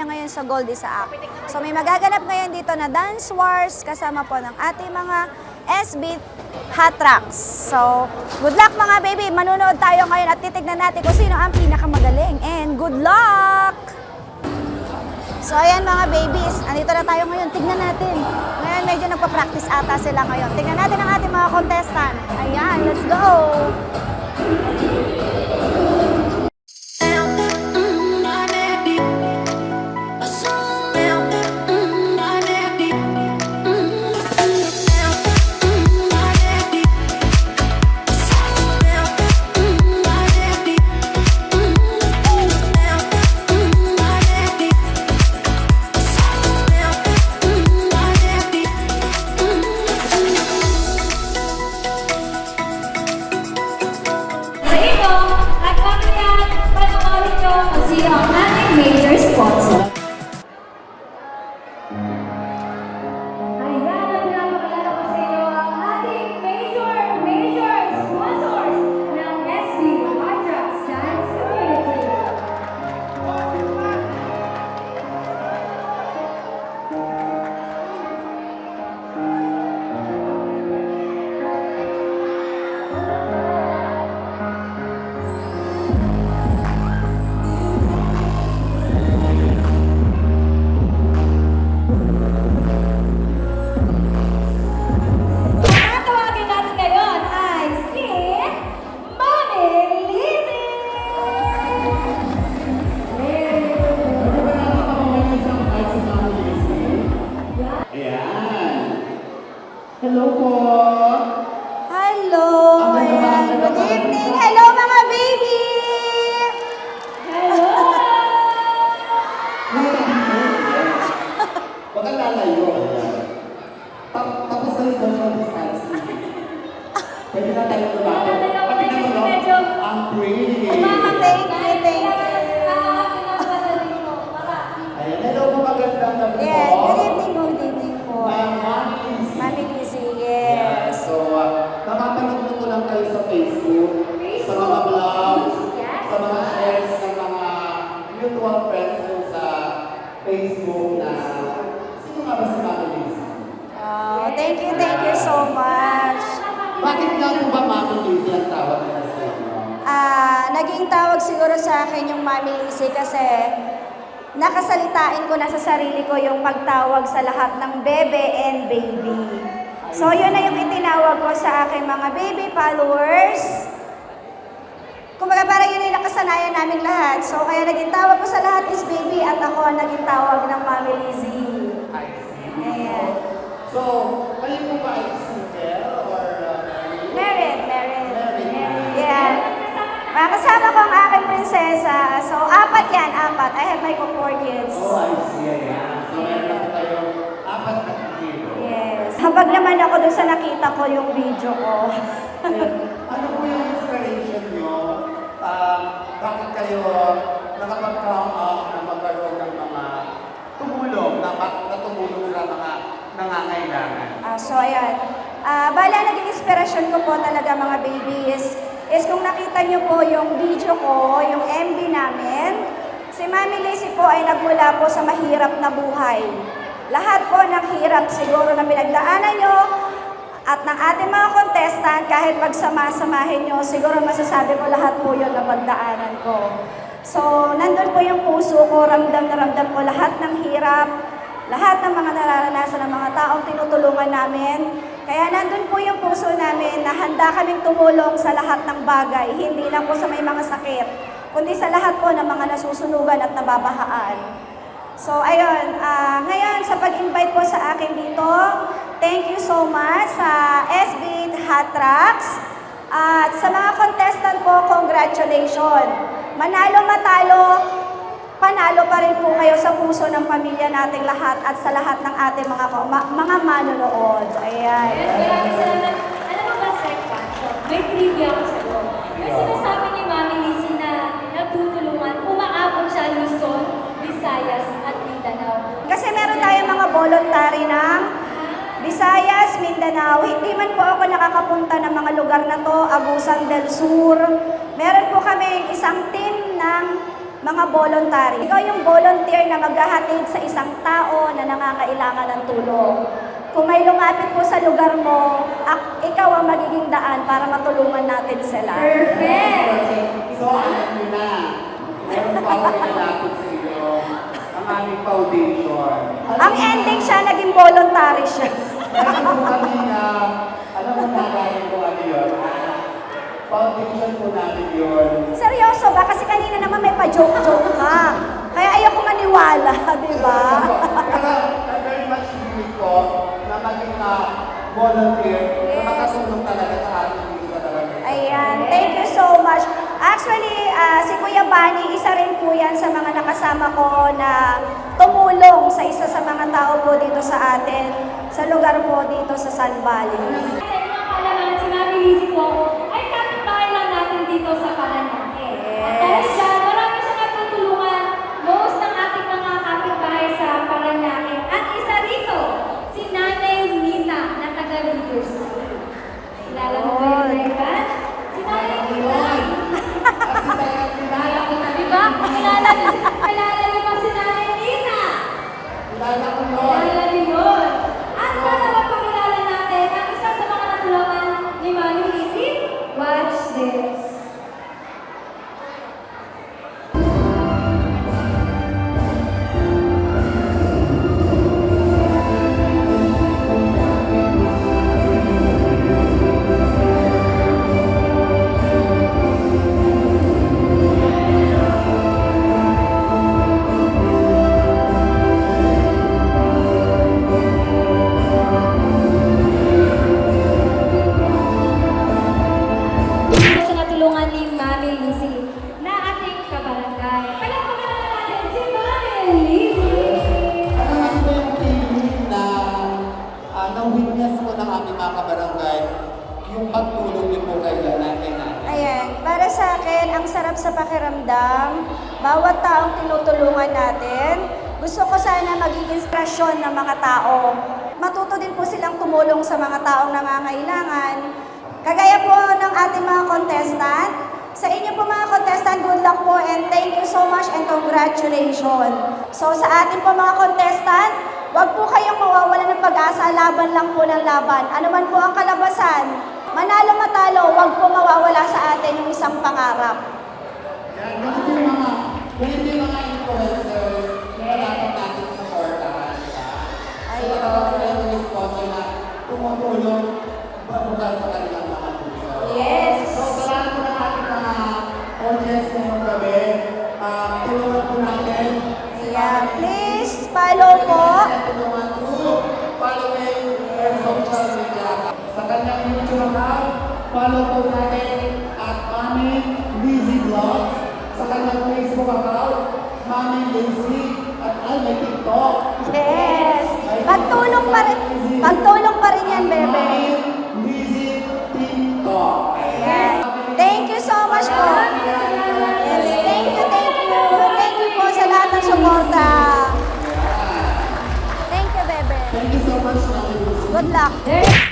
tayo ngayon sa Gold Isaac. So may magaganap ngayon dito na Dance Wars kasama po ng ating mga SB Hot Tracks. So, good luck mga baby. Manunood tayo ngayon at titignan natin kung sino ang pinakamagaling. And good luck! So ayan mga babies, andito na tayo ngayon. Tignan natin. Ngayon medyo nagpa-practice ata sila ngayon. Tignan natin ang ating mga contestant. Ayan, let's go! Good evening! Hello Bakit nga po ba Mami Lizzy ang tawag nila sa inyo? Ah, naging tawag siguro sa akin yung Mami Lizzie kasi nakasalitain ko na sa sarili ko yung pagtawag sa lahat ng bebe and baby. So, yun na yung itinawag ko sa aking mga baby followers. Kumbaga parang yun yung nakasanayan namin lahat. So, kaya naging tawag ko sa lahat is baby at ako ang naging tawag ng Mami Lizzie. I see. Ayan. So, kayo po ba Mga kasama ko ang aking prinsesa. So, apat yan, apat. I have my four kids. Oh, I see. Ayan. So, meron na kayong apat na kilo. Yes. Habag naman ako doon sa nakita ko yung video ko. ano po yung inspiration nyo? Um, bakit kayo nakapag-come up na magkaroon ng mga tumulong, na, na tumulong sa mga nangangailangan? Ah, so, ayan. Ah, bala, naging inspirasyon ko po talaga mga babies is kung nakita niyo po yung video ko, yung MB namin, si Mami Lacey po ay nagmula po sa mahirap na buhay. Lahat po ng hirap siguro na pinagdaanan nyo at ng ating mga contestant, kahit magsama-samahin nyo, siguro masasabi ko lahat po yun na pagdaanan ko. So, nandun po yung puso ko, ramdam na ramdam ko lahat ng hirap, lahat ng mga nararanasan ng mga taong tinutulungan namin. Kaya nandun po yung puso namin na handa kaming tumulong sa lahat ng bagay, hindi lang po sa may mga sakit, kundi sa lahat po ng mga nasusunugan at nababahaan. So, ayun, ah, ngayon sa pag-invite po sa akin dito, thank you so much sa SB Hot Tracks. At sa mga contestant po, congratulations. Manalo matalo, panalo pa rin po kayo sa puso ng pamilya nating lahat at sa lahat ng ating mga ma- mga manonood. Ayan. Yes, maraming salamat. Alam mo ba, Sir Pancho, may trivia ako sa'yo. Yung sinasabi ni Mami Lizzie na nagtutulungan, umaabot siya Luzon, Visayas, at Mindanao. Kasi meron tayong mga voluntary ng Visayas, Mindanao. Hindi man po ako nakakapunta ng mga lugar na to, Agusan del Sur. Meron po kami isang team ng mga voluntary. Ikaw yung volunteer na maghahatid sa isang tao na nangangailangan ng tulong. Kung may lumapit po sa lugar mo, ak- ikaw ang magiging daan para matulungan natin sila. Perfect! So, alam niyo na, meron pa ako ilalapit sa inyo, ang aming foundation. Ang ending siya, naging voluntary siya. Meron po kami na, alam mo na namin kung ano yun, ah, foundation po namin yun. Naman may pa-joke-joke ka. Kaya ayoko maniwala, di ba? Pero, I'm very much willing ko na maging ah, volunteer, na makatulong talaga sa ating. Ayan, thank you so much. Actually, ah, si Kuya Bani, isa rin po yan sa mga nakasama ko na tumulong sa isa sa mga tao po dito sa atin, sa lugar po dito sa San Valley. Sa inyong kaalaman, si po ay kapitbahay lang natin dito sa Paranaque. Yes. Ang sarap sa pakiramdam. Bawat taong tinutulungan natin, gusto ko sana maging inspirasyon ng mga tao. Matuto din po silang tumulong sa mga taong nangangailangan. Kagaya po ng ating mga contestant, sa inyo po mga contestant, good luck po and thank you so much and congratulations. So sa ating po mga contestant, Huwag po kayong mawawala ng pag-asa, laban lang po ng laban. Ano man po ang kalabasan, manalo matalo, huwag po mawawala sa atin yung isang pangarap. Tumutulong bukas sa kanilang puso. Yes. So, sa lahat po ng ating mga audience ngayong gabi, ah, tulungan po natin Yeah, please follow po. Tulungan through following her social media. Sa kanyang YouTube account, follow po natin at Mami Lizzy Vlogs. Sa kanyang Facebook account, Mami Lizzy at ay may TikTok. Yes. Pagtulong pa rin, pagtulong pa rin yan, bebe. Yes. Thank you so much po. Yes, thank you, thank you. Thank you po sa lahat ng suporta. Thank you, bebe. Thank you so much. Good luck.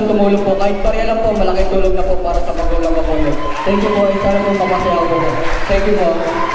Sa lahat ng gustong tumulong po. Kahit pareha lang po, malaking tulong na po para sa magulang ko po. Thank you po, sana po mapasaya ko po. Thank you po.